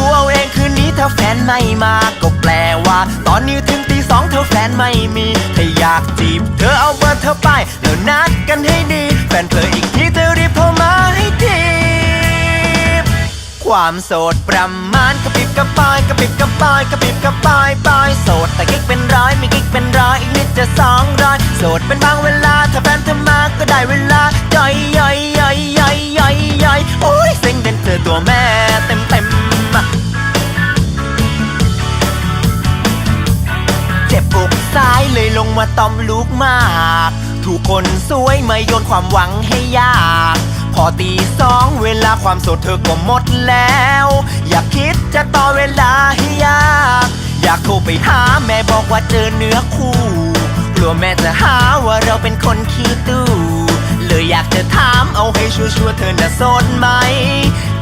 ู นนี้ถ้าแฟนไม่มาก็แปลว่า ตอนนี้ถึงตีสองเธอแฟนไม่มีถ้าอยากจีบ เธอเอาเบอร์เธอไปแล้วนัดกันให้ดี แฟนเธออีกทีเธอรีบโทรมาให้ทีความโสดประมาณกระปิบกระปายกระปิบกระปายกระปิบกระปายปายโสดแต่กิ๊กเป็นร้อยไม่กิ๊กเป็นร้อยอีกนิดจะสองร้อยโสดเป็นบางเวลาถ้าแฟนเธอมาก็ได้เวลาย่อยย่อย ลงมาตอมลูกมาก ถูกคนสวยมาโยนความหวังให้ยาก พอตีสองเวลาความสดเธอก็หมดแล้ว อยากคิดจะต่อเวลาให้ยาก อยากโทรไปหาแม่บอกว่าเจอเนื้อคู่กลัวแม่จะหาว่าเราเป็นคนขี้ตู้เลยอยากจะถามเอาให้ชัวร์ๆเธอน่ะโสดไหม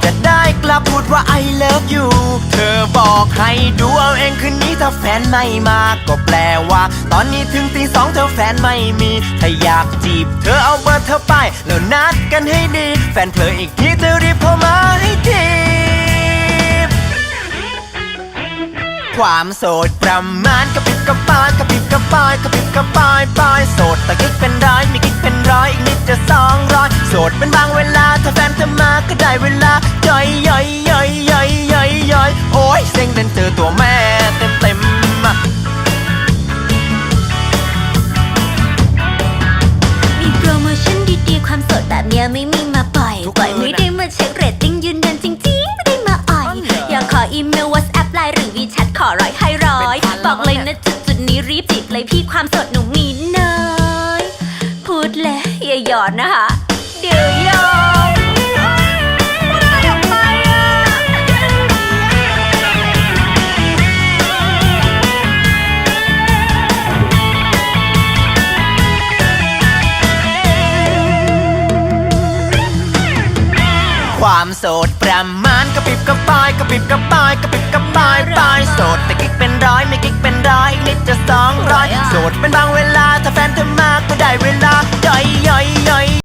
จะได้กลับพูดว่า I love you เธอบอกให้ดูเอาเองคืนนี้ถ้าแฟนไม่มาก็แปลว่า ตอนนี้ถึงตีสองเธอแฟนไม่มี ถ้าอยากจีบ เธอเอาเบอร์เธอไป แล้วนัดกันให้ดี แฟนเธออีกทีเธอรีบโทรมาให้ทีความโสดประมาณกระปิบกระปายกระ ปิบกระปายกระปิบกระปายปายโสดแต่กิ๊กเป็นร้อยไม่กิ๊กเป็นร้อยอีกนิดจะสองร้อยโสดเป็นบางเวลาถ้าแฟนเธอมาก็ได้เวลาย่อยย่อยย่อยย่อยย่อยย่อยโอ้ยเซ็งเดินเจอตัวแม่เต็มเต็มอะมีโปรโมชั่นดีๆความสดแบบเนี้ยไม่มีมาปล่อยปล่อยไม่ได้ นี่รีบจิบเลยพี่ความสดหนูมีน้อย พูดแล้วอย่าหยอดนะคะ ความโสดประมาณกระปิบกระปายกระปิบกระปายกระปิบกระปายปายโสดแต่กิ๊กเป็นร้อยไม่กิ๊กเป็นร้อยนิดจะสองร้อยโสดเป็นบางเวลาถ้าแฟนเธอมากก็ได้เวลาย่อยย่อยย่อย